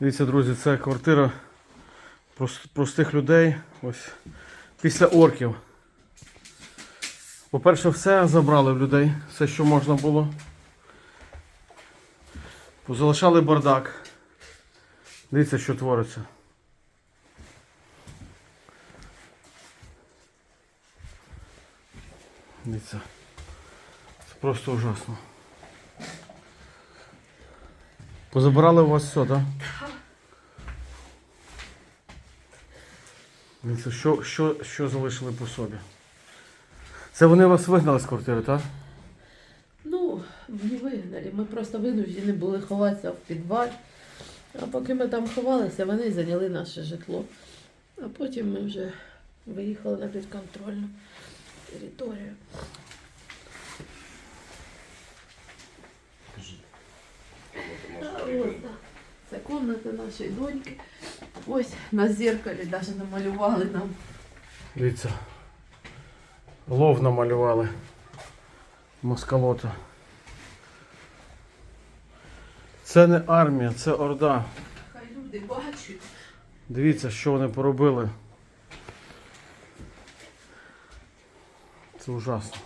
Дивіться, друзі, це квартира простих людей. Ось після орків. По-перше, все забрали в людей, все, що можна було. Позалишали бардак. Дивіться, що твориться. Дивіться. Це просто ужасно. Позабирали у вас все, так? Дивіться, що, що, що залишили по собі? Це вони вас вигнали з квартири, так? Ну, не вигнали. Ми просто винуждені були ховатися в підвалі. А поки ми там ховалися, вони зайняли наше житло. А потім ми вже виїхали на підконтрольну територію. Це кімната нашої доньки. Ось на зеркалі навіть намалювали нам. Дивіться. Лов намалювали. Москалота. Це не армія, це орда. Хай люди бачать. Дивіться, що вони поробили. Це ужасно.